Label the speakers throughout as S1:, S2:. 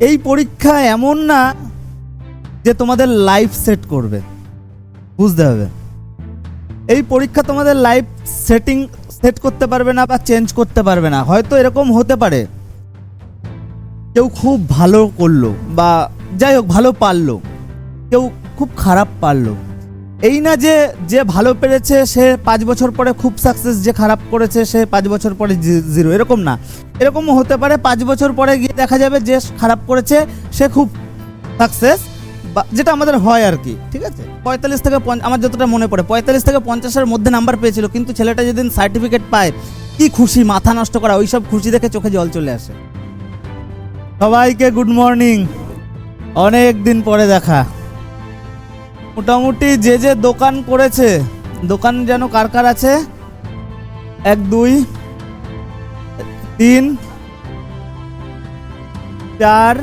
S1: এই পরীক্ষা এমন না যে তোমাদের লাইফ সেট করবে। বুঝতে হবে? এই পরীক্ষা তোমাদের লাইফ সেটিং সেট করতে পারবে না বা চেঞ্জ করতে পারবে না। হয়তো এরকম হতে পারে। কেউ খুব ভালো করল বা যাই হোক ভালো পারল। কেউ খুব খারাপ পারল। এই না যে যে ভালো পেরেছে, সে পাঁচ বছর পরে খুব সাকসেস যে খারাপ করেছে, সে পাঁচ বছর পরে জিরো এরকম না। এরকমও হতে পারে, পাঁচ বছর পরে গিয়ে দেখা যাবে যে খারাপ করেছে, সে খুব সাকসেস যেটা আমাদের হয় আর কি, ঠিক আছে? পঁয়তাল্লিশ থেকে আমার যতটা মনে পড়ে, পঁয়তাল্লিশ থেকে পঞ্চাশের মধ্যে নাম্বার পেয়েছিল, কিন্তু ছেলেটা যেদিন সার্টিফিকেট পায়, কি খুশি, মাথা নষ্ট করা, ওইসব খুশি দেখে চোখে জল চলে আসে। সবাইকে গুড মর্নিং অনেক দিন পরে দেখা। মোটামুটি যে যে দোকান করেছে, দোকান যেন কার কার আছে? এক, দুই, তিন, চার,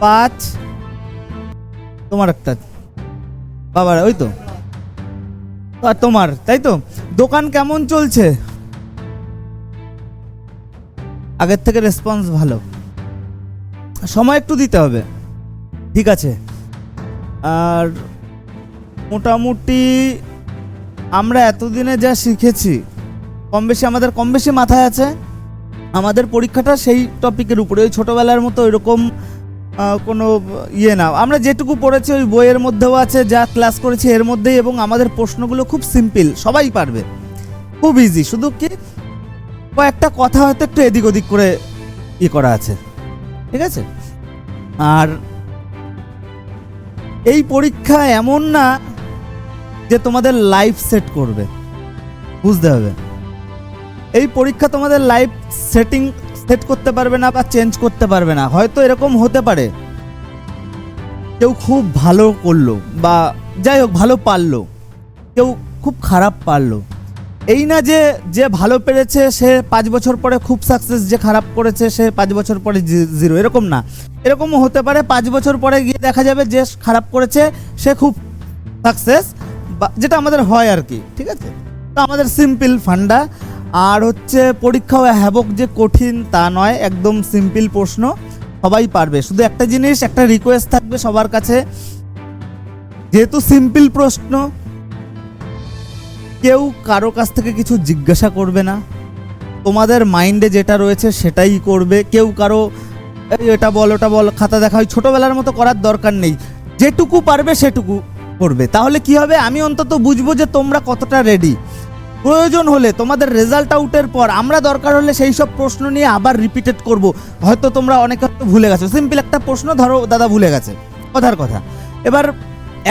S1: পাঁচ, তোমার একটা, বাবার, ওই তো। আর তোমার, তাই তো? দোকান কেমন চলছে? আগের থেকে রেসপন্স ভালো। সময় একটু দিতে হবে। ঠিক আছে। আর মোটামুটি আমরা এতদিনে যা শিখেছি, কম বেশি আমাদের কম বেশি মাথায় আছে। আমাদের পরীক্ষাটা সেই টপিকের উপরে, ওই ছোটোবেলার মতো এরকম কোনো ইয়ে না। আমরা যেটুকু পড়েছি ওই বইয়ের মধ্যেও আছে, যা ক্লাস করেছি এর মধ্যেই এবং আমাদের প্রশ্নগুলো খুব সিম্পল সবাই পারবে। খুব ইজি শুধু কি কয়েকটা কথা হয়তো একটু এদিক ওদিক করে ই করা আছে। ঠিক আছে? আর এই পরীক্ষা এমন না যে তোমাদের লাইফ সেট করবে। বুঝতে হবে। এই পরীক্ষা তোমাদের লাইফ সেটিং সেট করতে পারবে না বা চেঞ্জ করতে পারবে না। হয়তো এরকম হতে পারে। কেউ খুব ভালো করল বা যাই হোক ভালো পারল। কেউ খুব খারাপ পারল। এই না যে যে ভালো পেরেছে সে পাঁচ বছর পরে খুব সাকসেস যে খারাপ করেছে সে পাঁচ বছর পরে জিরো এরকম না। এরকমও হতে পারে, পাঁচ বছর পরে গিয়ে দেখা যাবে যে খারাপ করেছে, সে খুব সাকসেস বা যেটা আমাদের হয় আর কি, ঠিক আছে? তো আমাদের সিম্পল ফান্ডা। আর হচ্ছে পরীক্ষাও হ্যাবক যে কঠিন তা নয়, একদম সিম্পল প্রশ্ন, সবাই পারবে। শুধু একটা জিনিস, একটা রিকোয়েস্ট থাকবে সবার কাছে। যেহেতু সিম্পল প্রশ্ন, কেউ কারও কাছ থেকে কিছু জিজ্ঞাসা করবে না। তোমাদের মাইন্ডে যেটা রয়েছে সেটাই করবে। কেউ কারও এটা বল, ওটা বল, খাতা দেখা ওই ছোটোবেলার মতো করার দরকার নেই। যেটুকু পারবে সেটুকু। করবে তাহলে কি হবে? আমি অন্তত বুঝব যে তোমরা কতটা রেডি প্রয়োজন হলে, তোমাদের রেজাল্ট আউটের পর আমরা দরকার হলে সেই সব প্রশ্ন নিয়ে আবার রিপিটেড করব। হয়তো তোমরা অনেক হয়তো ভুলে গেছো। সিম্পল একটা প্রশ্ন ধরো, দাদা ভুলে গেছে। কথার কথা। এবার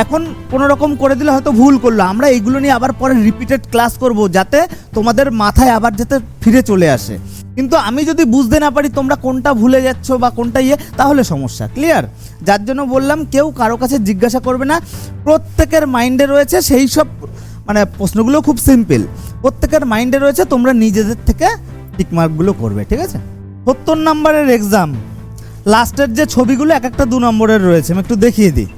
S1: এখন কোনো রকম করে দিলে হয়তো ভুল করল। আমরা এইগুলো নিয়ে আবার পরে রিপিটেড ক্লাস করব, যাতে তোমাদের মাথায় আবার যাতে ফিরে চলে আসে। কিন্তু আমি যদি বুঝতে না পারি তোমরা কোনটা ভুলে যাচ্ছ বা কোনটা ইয়ে তাহলে সমস্যা ক্লিয়ার যার জন্য বললাম, কেউ কারও কাছে জিজ্ঞাসা করবে না। প্রত্যেকের মাইন্ডে রয়েছে সেই সব মানে প্রশ্নগুলো খুব সিম্পল প্রত্যেকের মাইন্ডে রয়েছে তোমরা নিজেদের থেকে টিকমার্কগুলো করবে, ঠিক আছে? সত্তর নম্বরের এক্সাম লাস্টের যে ছবিগুলো, এক একটা দু নম্বরের রয়েছে। আমি একটু দেখিয়ে দিই।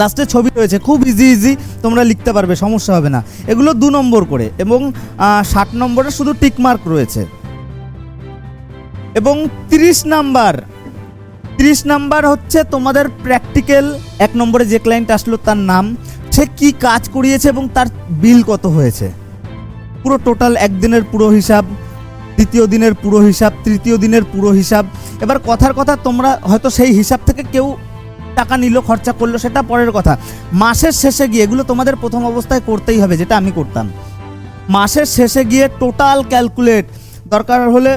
S1: লাস্টে ছবি রয়েছে, খুব ইজি ইজি তোমরা লিখতে পারবে, সমস্যা হবে না। এগুলো দু নম্বর করে এবং ষাট নম্বরে শুধু টিকমার্ক রয়েছে। এবং তিরিশ নাম্বার। তিরিশ নাম্বার হচ্ছে তোমাদের প্র্যাকটিক্যাল এক নম্বরে যে ক্লায়েন্ট আসলো তার নাম, সে কি কাজ করিয়েছে এবং তার বিল কত হয়েছে। পুরো টোটাল একদিনের পুরো হিসাব, দ্বিতীয় দিনের পুরো হিসাব, তৃতীয় দিনের পুরো হিসাব। এবার কথার কথা, তোমরা হয়তো সেই হিসাব থেকে কেউ টাকা নিল, খরচা করল, সেটা পরের কথা। মাসের শেষে গিয়ে, এগুলো তোমাদের প্রথম অবস্থায় করতেই হবে, যেটা আমি করতাম। মাসের শেষে গিয়ে টোটাল ক্যালকুলেট দরকার হলে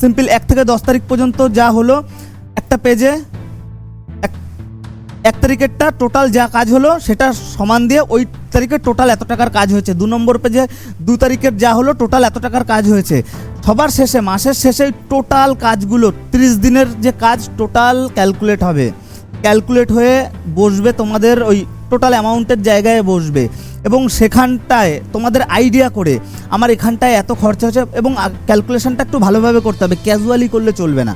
S1: সিম্পল এক থেকে দশ তারিখ পর্যন্ত যা হলো, একটা পেজে এক তারিখেরটা টোটাল যা কাজ হলো, সেটা সমান দিয়ে ওই তারিখে টোটাল এত টাকার কাজ হয়েছে। দু নম্বর পেজে দু তারিখের যা হলো টোটাল এত টাকার কাজ হয়েছে। সবার শেষে, মাসের শেষে টোটাল কাজগুলো, ত্রিশ দিনের যে কাজ টোটাল ক্যালকুলেট হবে। ক্যালকুলেট হয়ে বসবে তোমাদের ওই টোটাল অ্যামাউন্টের জায়গায় বসবে এবং সেখানটায় তোমাদের আইডিয়া করে আমার এখানটায় এত খরচা হচ্ছে এবং ক্যালকুলেশনটা একটু ভালোভাবে করতে হবে। ক্যাজুয়ালি করলে চলবে না।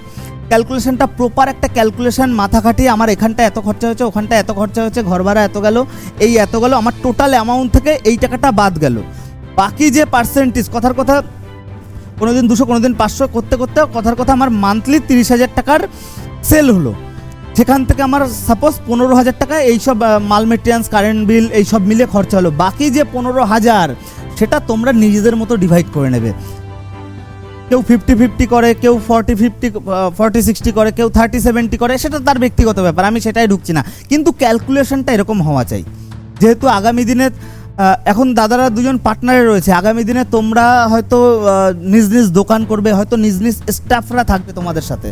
S1: ক্যালকুলেশনটা প্রপার একটা ক্যালকুলেশন মাথা খাটিয়ে আমার এখানটা এত খরচা হয়েছে ওখানটা এত খরচা হয়েছে ঘর ভাড়া এত গেল, এই এত গেল, আমার টোটাল অ্যামাউন্ট থেকে এই টাকাটা বাদ গেল। বাকি যে পার্সেন্টেজ কথার কথা কোনোদিন দুশো, কোনোদিন পাঁচশো, করতে করতে কথার কথা আমার মান্থলি তিরিশ হাজার টাকার সেল হলো। সেখান থেকে আমার সাপোজ পনেরো হাজার টাকা এইসব মাল মেটেরিয়ালস কারেন্ট বিল এইসব মিলে খরচা হলো। বাকি যে পনেরো হাজার, সেটা তোমরা নিজেদের মতো ডিভাইড করে নেবে। কেউ ফিফটি ফিফটি করে, কেউ ফর্টি ফিফটি ফর্টি সিক্সটি করে, কেউ থার্টি সেভেন্টি করে, সেটা তার ব্যক্তিগত ব্যাপার, আমি সেটাই ঢুকছি না। কিন্তু ক্যালকুলেশনটা এরকম হওয়া চাই। যেহেতু আগামী দিনে এখন দাদারা দুজন পার্টনারে রয়েছে, আগামী দিনে তোমরা হয়তো নিজ নিজ দোকান করবে, হয়তো নিজ নিজ স্টাফরা থাকবে তোমাদের সাথে।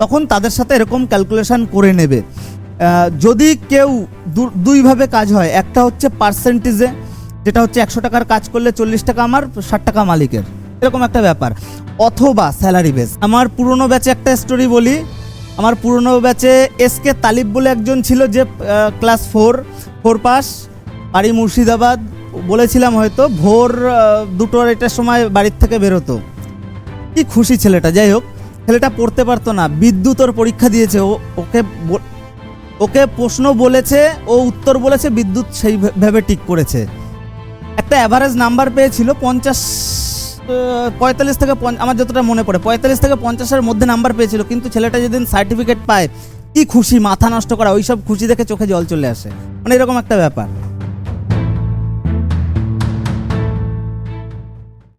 S1: তখন তাদের সাথে এরকম ক্যালকুলেশন করে নেবে। যদি কেউ দুইভাবে কাজ হয়, একটা হচ্ছে পার্সেন্টেজে যেটা হচ্ছে একশো টাকার কাজ করলে চল্লিশ টাকা আমার, ষাট টাকা মালিকের। এরকম একটা ব্যাপার। অথবা স্যালারি বেস আমার পুরনো ব্যাচে একটা স্টোরি বলি। আমার পুরনো ব্যাচে এস কে তালিব বলে একজন ছিল যে ক্লাস ফোর ফোর পাস বাড়ি মুর্শিদাবাদ। বলেছিলাম হয়তো, ভোর দুটো আড়াইটার সময় বাড়ির থেকে বেরোতো। কি খুশি ছেলেটা, যাই হোক। ছেলেটা পড়তে পারতো না। বিদ্যুৎ ওর পরীক্ষা দিয়েছে। ও ওকে ওকে প্রশ্ন বলেছে, ও উত্তর বলেছে, বিদ্যুৎ সেই ভেবে টিক করেছে। একটা অ্যাভারেজ নাম্বার পেয়েছিল, পঞ্চাশ পঁয়তাল্লিশ থেকে আমার যতটা মনে পড়ে, পঁয়তাল্লিশ থেকে পঞ্চাশের মধ্যে নাম্বার পেয়েছিল, কিন্তু ছেলেটা যেদিন সার্টিফিকেট পায়, কি খুশি, মাথা নষ্ট করা, ওইসব খুশি দেখে চোখে জল চলে আসে। মানে এরকম একটা ব্যাপার।